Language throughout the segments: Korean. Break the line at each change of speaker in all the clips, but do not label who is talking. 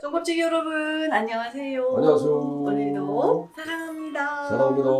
종kop치기 여러분 안녕하세요.
안녕하세요.
오늘도 사랑합니다.
사랑합니다.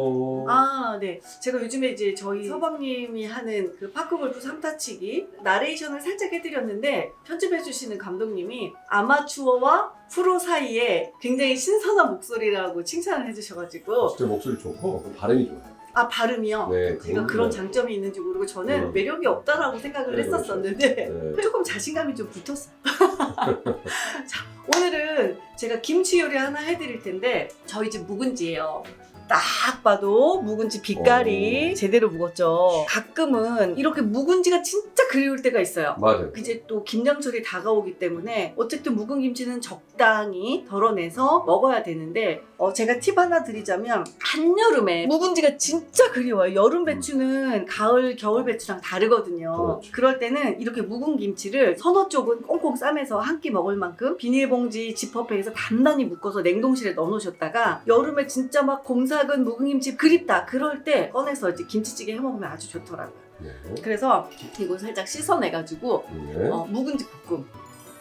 아, 네. 제가 요즘에 이제 저희 서방님이 하는 그 파크골프 3타치기 나레이션을 살짝 해드렸는데 편집해주시는 감독님이 아마추어와 프로 사이에 굉장히 신선한 목소리라고 칭찬을 해주셔가지고
진짜 목소리 좋고 발음이 좋아요.
아 발음이요.
네,
제가 그런 장점이 있는지 모르고 저는
음.
매력이 없다라고 생각을
네,
했었었는데
네.
조금 자신감이 좀 붙었어요. 자, 오늘은 제가 김치 요리 하나 해드릴 텐데 저희 집 묵은지예요. 딱 봐도 묵은지 빛깔이
오.
제대로 묵었죠. 가끔은 이렇게 묵은지가 진짜 그리울 때가 있어요.
맞아요.
이제 또 김장철이 다가오기 때문에 어쨌든 묵은 김치는 적당히 덜어내서 먹어야 되는데 어, 제가 팁 하나 드리자면 한여름에 묵은지가 진짜 그리워요. 여름 배추는 가을 겨울 배추랑 다르거든요.
그렇죠.
그럴 때는 이렇게 묵은 김치를 서너 쪽은 꽁꽁 싸매서 한 끼 먹을 만큼 비닐봉지 지퍼백에서 단단히 묶어서 냉동실에 넣어놓으셨다가 여름에 진짜 막 곰 삭은 묵은 김치 그립다 그럴 때 꺼내서 이제 김치찌개 해 먹으면 아주 좋더라고요.
네.
그래서 이거 살짝 씻어내가지고
네.
어, 묵은지 볶음.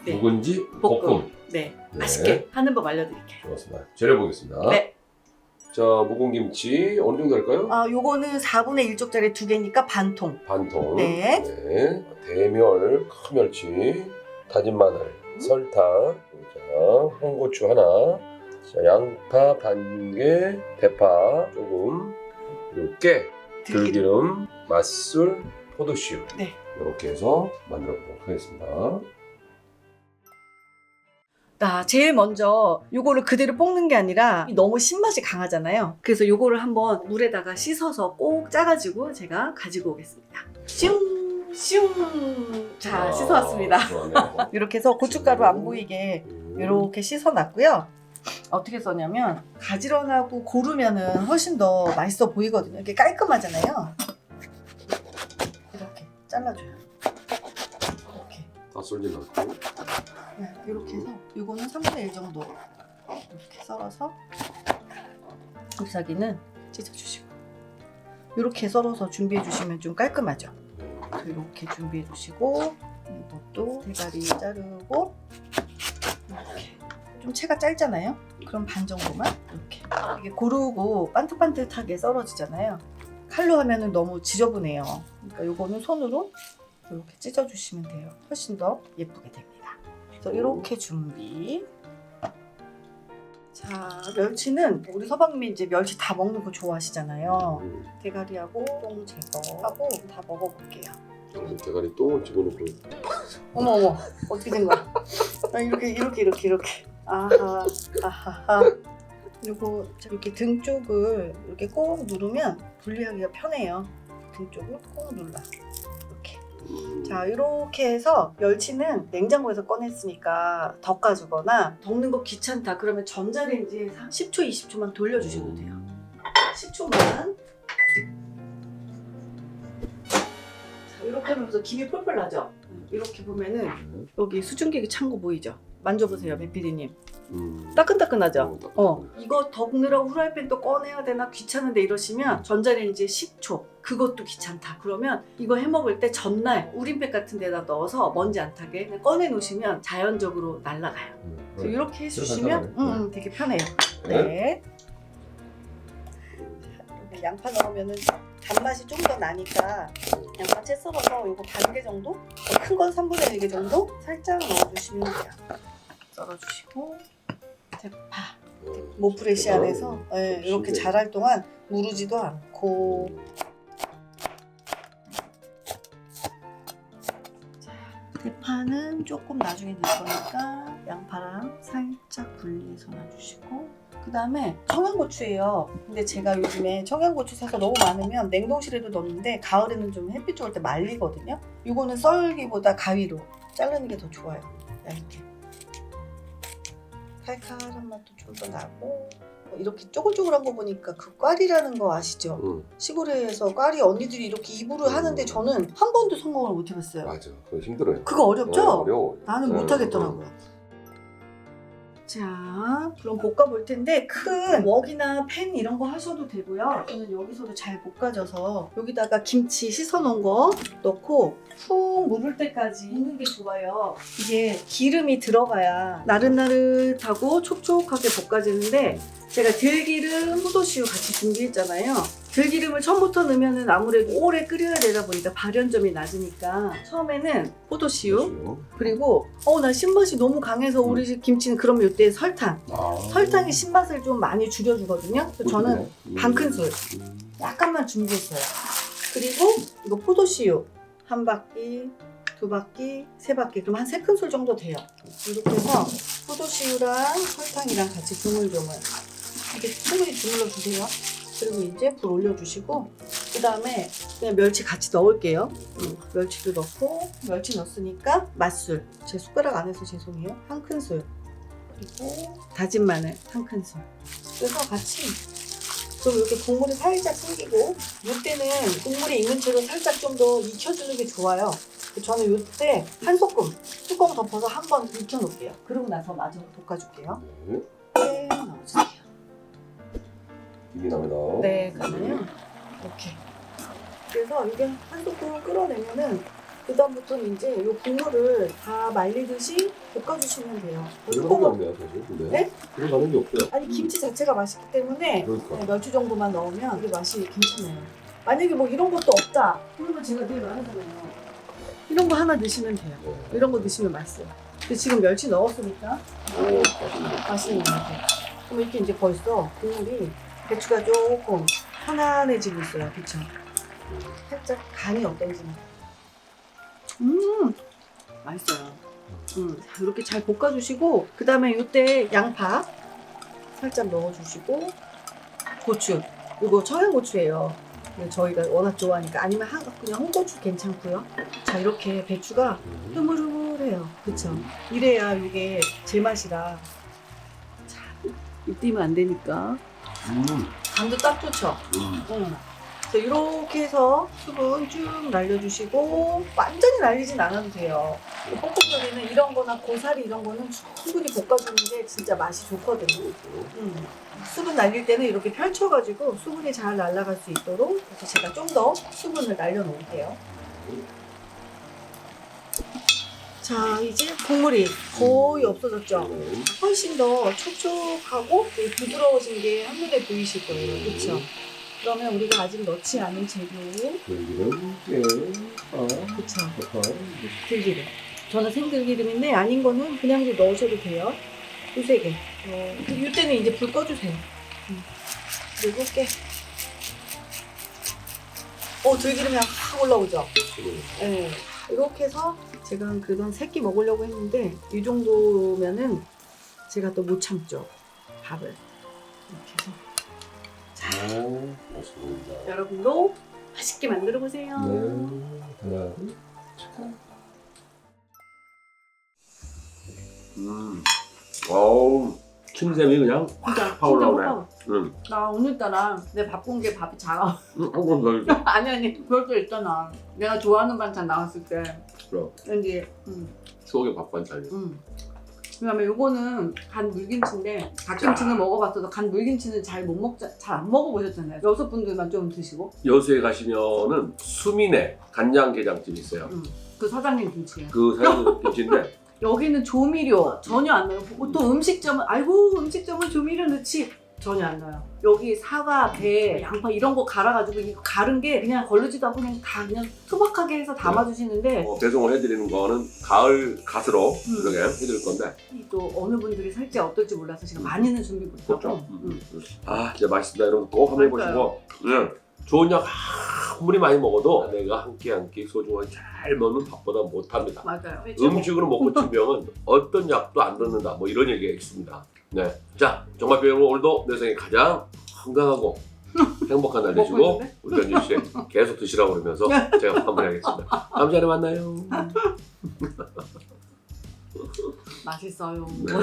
네.
묵은지
볶음.
볶음.
네.
네.
맛있게 하는 법 알려드릴게요.
좋습니다. 재료 보겠습니다.
네.
자, 묵은 김치 어느 정도 할까요?
아, 요거는 4분의 1쪽짜리 두 개니까 반통.
반통.
네.
네. 대멸, 큰 멸치, 다진 마늘,
음.
설탕, 자, 홍고추 하나, 자, 양파 반 개, 대파 조금, 그리고 깨,
들기름.
맛술, 포도씨유.
네.
이렇게 해서 만들어 보도록 하겠습니다.
나 제일 먼저 요거를 그대로 볶는 게 아니라 너무 신맛이 강하잖아요. 그래서 요거를 한번 물에다가 씻어서 꼭 짜가지고 제가 가지고 오겠습니다. 슝! 슝! 자,
아,
씻어왔습니다. 이렇게 해서 고춧가루 안 보이게
음.
이렇게 씻어놨고요. 어떻게 써냐면 가지런하고 고르면은 훨씬 더 맛있어 보이거든요. 이렇게 깔끔하잖아요. 이렇게 잘라줘요. 이렇게.
다 썰지 않고.
네, 이렇게 해서 이거는 3분의 1 정도 이렇게 썰어서 잎사귀는 찢어주시고 이렇게 썰어서 준비해 주시면 좀 깔끔하죠. 그래서 이렇게 준비해 주시고 이것도 대가리 자르고 이렇게 좀 채가 짧잖아요. 그럼 반 정도만 이렇게 이게 고르고 반듯반듯하게 썰어지잖아요. 칼로 하면은 너무 지저분해요. 그러니까 요거는 손으로 이렇게 찢어주시면 돼요. 훨씬 더 예쁘게 됩니다. 그래서 이렇게 준비. 자, 멸치는 우리 서방님이 이제 멸치 다 먹는 거 좋아하시잖아요.
음.
대가리하고 똥 제거하고 다 먹어볼게요.
음, 대가리 똥을 집어넣고.
어머 어머 어떻게 된 거야? 아, 이렇게 이렇게 이렇게 이렇게 아하 아하하 그리고 자, 이렇게 등 쪽을 이렇게 꼭 누르면 분리하기가 편해요. 등 쪽을 꼭 눌러 이렇게
음.
자 이렇게 해서 멸치는 냉장고에서 꺼냈으니까 덮가주거나 덮는 거 귀찮다 그러면 전자레인지에 10초 20초만 돌려주셔도 돼요. 10초만 자 이렇게 하면서 김이 펄펄 나죠? 이렇게 보면은
음.
여기 수증기 찬거 보이죠? 만져보세요, 매피디님.
음.
따끈따끈하죠?
어, 따끈따끈해.
어, 이거 덮느라고 후라이팬 또 꺼내야 되나 귀찮은데 이러시면 전자레인지에 10초. 그것도 귀찮다. 그러면 이거 해 먹을 때 전날 우린팩 같은 데다 넣어서 먼지 안 타게 그냥 꺼내 놓으시면 자연적으로 날아가요.
음.
그래서 이렇게 해
진짜
주시면
간단하네.
음, 음, 되게 편해요.
네.
네. 이렇게 양파 넣으면은 단맛이 좀 더 나니까 양파 채 썰어서 이거 반 개 정도? 큰 건 3분의 1개 정도? 살짝 넣어주시면 돼요. 썰어주시고 대파.
음.
모프레시 안에서.
음.
예,
좀
이렇게. 자랄 동안 무르지도 않고. 자, 대파는 조금 나중에 넣을 거니까 양파랑 살짝 분리해서 놔주시고. 그 다음에 청양고추예요. 근데 제가 요즘에 청양고추 사서 너무 많으면 냉동실에도 넣는데 가을에는 좀 햇빛 좋을 때 말리거든요. 이거는 썰기보다 가위로 자르는 게 더 좋아요. 얇게 칼칼한 맛도 좀 더 나고 뭐 이렇게 쪼글쪼글한 거 보니까 그 꽈리라는 거 아시죠?
음.
시골에서 꽈리 언니들이 이렇게 입으로 하는데 저는 한 번도 성공을 못 해봤어요.
맞아. 그거 힘들어요.
그거 어렵죠?
어, 어려워.
나는
네,
못 하겠더라고요. 자, 그럼 볶아 볼 텐데 큰 웍이나 팬 이런 거 하셔도 되고요. 저는 여기서도 잘 볶아져서 여기다가 김치 씻어 놓은 거 넣고 푹 무를 때까지 볶는 게 좋아요. 이게 기름이 들어가야 나릇나릇하고 촉촉하게 볶아지는데 제가 들기름, 포도씨유 같이 준비했잖아요. 들기름을 처음부터 넣으면 아무래도 오래 끓여야 되다 보니까 발연점이 낮으니까 처음에는 포도씨유 그리고 어 나 신맛이 너무 강해서 우리 집 김치는 그러면 이때 설탕.
아.
설탕이 신맛을 좀 많이 줄여주거든요. 그래서 저는 반 큰술. 약간만 준비했어요. 그리고 이거 포도씨유. 한 바퀴 두 바퀴 세 바퀴. 그럼 한 세 큰술 정도 돼요. 이렇게 해서 포도씨유랑 설탕이랑 같이 조물조물. 이렇게 충분히 주물러 주세요 그리고 이제 불 올려주시고 그 다음에 그냥 멸치 같이 넣을게요. 음, 멸치도 넣고 멸치 넣었으니까 맛술. 제 숟가락 안에서 죄송해요. 한 큰술. 그리고 다진 마늘 한 큰술. 그래서 같이 그럼 이렇게 국물이 살짝 생기고 이때는 국물이 있는 채로 살짝 좀 더 익혀주는 게 좋아요. 저는 이때 한 소끔 뚜껑 덮어서 한번 익혀놓을게요. 그러고 나서 마저 볶아줄게요.
네. 김이 나옵니다.
네, 그러면요. 이렇게. 그래서 이게 한 소끔 끓어내면은 그다음부터는 이제 이 국물을 다 말리듯이 볶아주시면 돼요.
들어가는 게 없네요, 사실. 근데.
네?
들어가는 게 없어요.
아니 김치 자체가 맛있기 때문에
그러니까.
네, 멸치 정도만 넣으면 이게 맛이 괜찮아요. 만약에 뭐 이런 것도 없다. 그러면 제가 늘 말하잖아요. 이런 거 하나 넣으시면 돼요.
네.
이런 거 넣으시면 맛있어요. 근데 지금 멸치 넣었으니까
오, 맛있네.
맛있는 것 같아요. 그럼 이렇게 이제 벌써 국물이 배추가 조금 편안해지고 있어요. 그쵸? 살짝 간이 어떤지. 음, 맛있어요. 음, 자, 이렇게 잘 볶아주시고, 그 다음에 이때 양파 살짝 넣어주시고, 고추. 이거 청양고추예요. 저희가 워낙 좋아하니까. 아니면 한, 그냥 홍고추 괜찮고요. 자, 이렇게 배추가
음.
흐물흐물해요. 그쵸? 이래야 이게 제맛이라. 자, 입디면 안 되니까.
음.
간도 딱 좋죠?
음.
응. 이렇게 해서 수분 쭉 날려주시고 완전히 날리진 않아도 돼요. 볶음면에는 이런 거나 고사리 이런 거는 충분히 볶아주는 게 진짜 맛이 좋거든요. 음. 수분 날릴 때는 이렇게 펼쳐가지고 수분이 잘 날아갈 수 있도록 그래서 제가 좀 더 수분을 날려놓을게요. 자 이제 국물이 거의 없어졌죠?
네.
훨씬 더 촉촉하고 부드러워진 게 한눈에 보이실 거예요. 그렇죠? 그러면 우리가 아직 넣지 않은 재료,
들기름, 깨, 파,
그쵸?
파,
들기름. 저는 생들기름인데 아닌 거는 그냥 좀 넣으셔도 돼요. 두세 개. 어, 이때는 이제 불 꺼주세요. 음. 그리고 깨. 어, 들기름이 확 올라오죠? 네. 이렇게 해서 제가 그래도 한세끼 먹으려고 했는데 이 정도면은 제가 또 못 참죠. 밥을. 이렇게 해서.
오, 맛있습니다.
여러분도 맛있게 만들어 보세요.
네. 하나, 잠깐. 음. 어우, 침샘이 그냥
진짜
팍 올라오네.
진짜
음.
나 오늘따라 내 바쁜 게 밥이 작아.
음, 한번 더 해줘.
아니 아니 그것도 있잖아. 내가 좋아하는 반찬 나왔을 때
그럼.
왠지 음,
추억의 밥 반찬이.
음. 그다음에 요거는 간 물김치인데 갓김치는 먹어봤어도 간 물김치는 잘 못 먹자 잘 안 먹어보셨잖아요. 여섯 분들만 좀 드시고
여수에 가시면은 수민의 간장게장집이 있어요.
음, 그 사장님 김치예요.
그 사장님 김치인데
여기는 조미료 전혀 안 넣어요. 보통 음식점은 아이고 음식점은 조미료 넣지 전혀 안 넣어요. 여기 사과, 배, 양파 이런 거 갈아가지고 이거 갈은 게 그냥 걸르지도 않고 그냥 다 그냥 투박하게 해서 담아주시는데
어, 배송을 해드리는 거는 가을 갓으로
음.
이렇게 해드릴 건데
또 어느 분들이 살지 어떨지 몰라서 제가 많이는 준비 못하고
그렇죠.
음.
아 진짜 맛있습니다. 여러분 꼭 한번 해보시고 응. 좋은 약 아무리 많이 먹어도 내가 한 끼 한 끼 소중하게 잘 먹는 밥보다 못합니다.
맞아요.
음식으로 먹고 치명은 어떤 약도 안 듣는다. 뭐 이런 얘기가 있습니다. 네. 자, 정말 여러분 오늘도 내 생에 가장 건강하고 행복한 날
되시고 있는데?
우리 변진 씨 계속 드시라고 그러면서 제가 마무리하겠습니다. 다음 시간에 만나요.
맛있어요.
네.